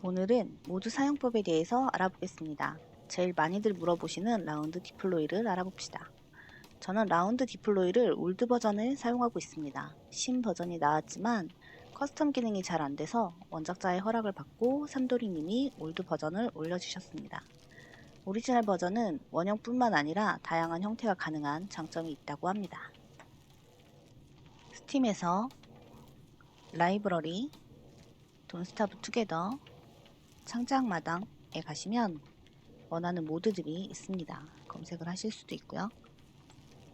오늘은 모두 사용법에 대해서 알아보겠습니다. 제일 많이들 물어보시는 라운드 디플로이를 알아봅시다. 저는 라운드 디플로이를 올드 버전을 사용하고 있습니다. 신 버전이 나왔지만 커스텀 기능이 잘 안돼서 원작자의 허락을 받고 삼도리님이 올드 버전을 올려주셨습니다. 오리지널 버전은 원형뿐만 아니라 다양한 형태가 가능한 장점이 있다고 합니다. 스팀에서 라이브러리, 돈스타브 투게더, 창작 마당에 가시면 원하는 모드들이 있습니다. 검색을 하실 수도 있고요.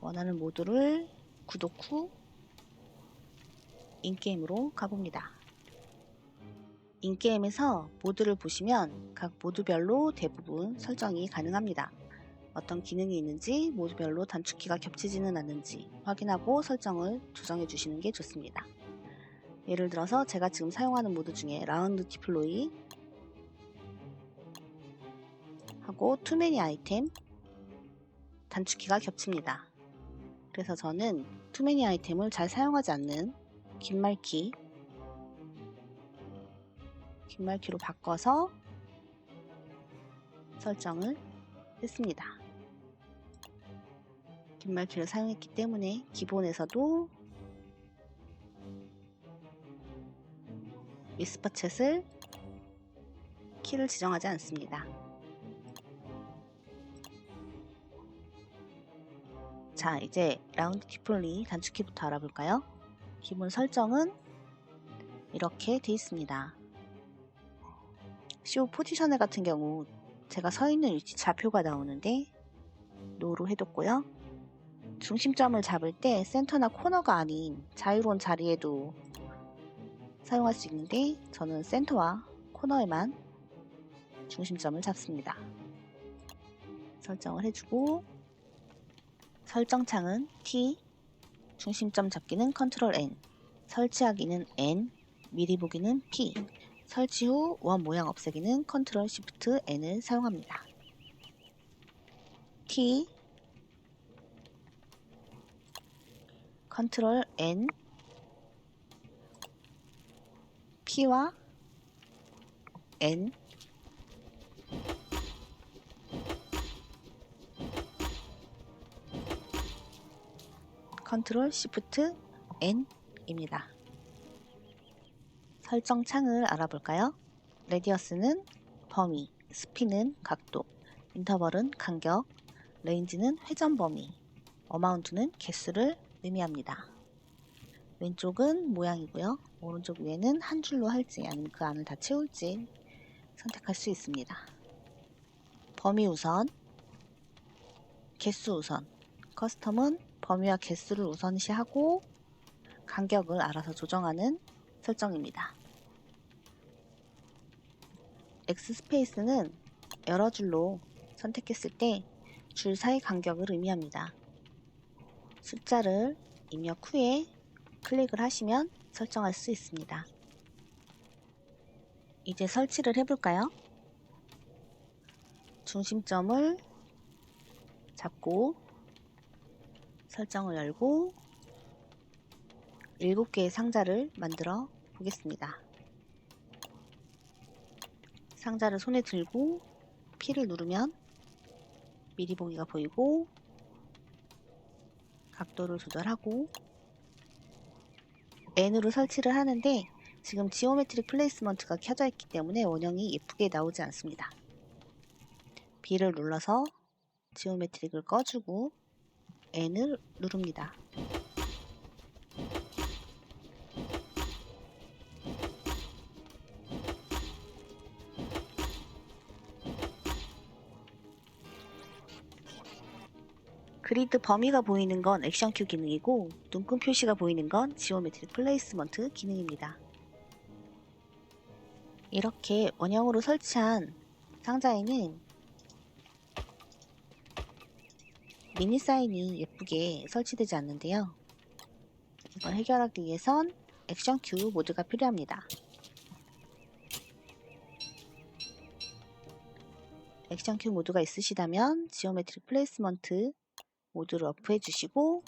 원하는 모드를 구독 후 인게임으로 가봅니다. 인게임에서 모드를 보시면 각 모드별로 대부분 설정이 가능합니다. 어떤 기능이 있는지 모드별로 단축키가 겹치지는 않는지 확인하고 설정을 조정해 주시는 게 좋습니다. 예를 들어서 제가 지금 사용하는 모드 중에 라운드 디플로이 하고 투매니 아이템 단축키가 겹칩니다. 그래서 저는 투매니 아이템을 잘 사용하지 않는 긴말키 긴말키로 바꿔서 설정을 했습니다. 긴말키를 사용했기 때문에 기본에서도 미스퍼챗을 키를 지정하지 않습니다. 자, 이제 라운드 디플리 단축키부터 알아볼까요? 기본 설정은 이렇게 되어 있습니다. 쇼 포지셔널 같은 경우 제가 서 있는 위치 좌표가 나오는데 노로 해뒀고요. 중심점을 잡을 때 센터나 코너가 아닌 자유로운 자리에도 사용할 수 있는데 저는 센터와 코너에만 중심점을 잡습니다. 설정을 해주고 설정창은 T, 중심점 잡기는 컨트롤 N, 설치하기는 N, 미리 보기는 P, 설치 후 원 모양 없애기는 컨트롤 Shift N을 사용합니다. T, 컨트롤 N, P와 N, 컨트롤 시프트 N입니다. 설정 창을 알아볼까요? 레디어스는 범위, 스피는 각도, 인터벌은 간격, 레인지는 회전 범위, 어마운트는 개수를 의미합니다. 왼쪽은 모양이고요. 오른쪽 위에는 한 줄로 할지 아니면 그 안을 다 채울지 선택할 수 있습니다. 범위 우선, 개수 우선, 커스텀은 범위와 개수를 우선시하고 간격을 알아서 조정하는 설정입니다. X 스페이스는 여러 줄로 선택했을 때 줄 사이 간격을 의미합니다. 숫자를 입력 후에 클릭을 하시면 설정할 수 있습니다. 이제 설치를 해볼까요? 중심점을 잡고 설정을 열고 7개의 상자를 만들어 보겠습니다. 상자를 손에 들고 P를 누르면 미리 보기가 보이고 각도를 조절하고 N으로 설치를 하는데 지금 지오메트릭 플레이스먼트가 켜져 있기 때문에 원형이 예쁘게 나오지 않습니다. B를 눌러서 지오메트릭을 꺼주고 N을 누릅니다. 그리드 범위가 보이는 건 액션 큐 기능이고 눈금 표시가 보이는 건 지오메트릭 플레이스먼트 기능입니다. 이렇게 원형으로 설치한 상자에는 미니 사인이 예쁘게 설치되지 않는데요. 이걸 해결하기 위해선 액션 큐 모드가 필요합니다. 액션 큐 모드가 있으시다면 지오메트릭 플레이스먼트 모드를 어프해 주시고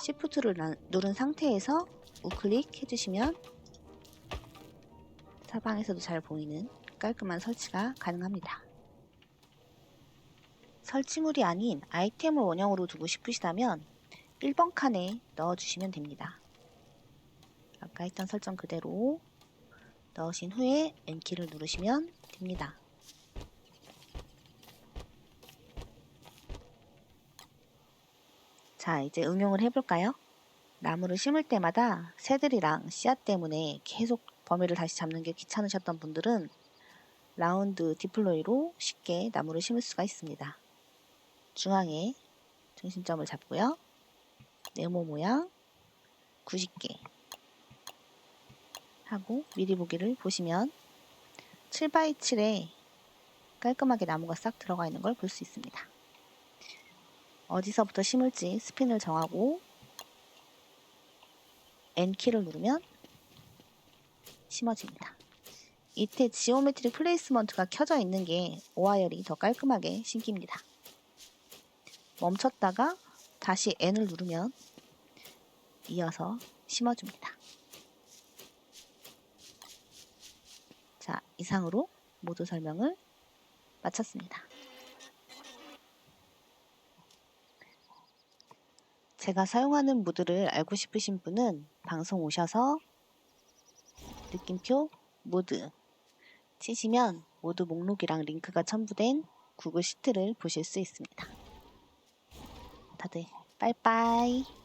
Shift를 누른 상태에서 우클릭 해주시면 사방에서도 잘 보이는 깔끔한 설치가 가능합니다. 설치물이 아닌 아이템을 원형으로 두고 싶으시다면 1번 칸에 넣어주시면 됩니다. 아까 했던 설정 그대로 넣으신 후에 N키를 누르시면 됩니다. 자, 이제 응용을 해볼까요? 나무를 심을 때마다 새들이랑 씨앗 때문에 계속 범위를 다시 잡는 게 귀찮으셨던 분들은 라운드 디플로이로 쉽게 나무를 심을 수가 있습니다. 중앙에 중심점을 잡고요. 네모 모양 90개 하고 미리 보기를 보시면 7x7에 깔끔하게 나무가 싹 들어가 있는 걸 볼 수 있습니다. 어디서부터 심을지 스핀을 정하고 N키를 누르면 심어집니다. 이때 지오메트릭 플레이스먼트가 켜져 있는 게 오화열이 더 깔끔하게 심깁니다. 멈췄다가 다시 N을 누르면 이어서 심어줍니다. 자, 이상으로 모두 설명을 마쳤습니다. 제가 사용하는 무드를 알고 싶으신 분은 방송 오셔서 느낌표 모드 치시면 모드 목록이랑 링크가 첨부된 구글 시트를 보실 수 있습니다. 다들 빠이빠이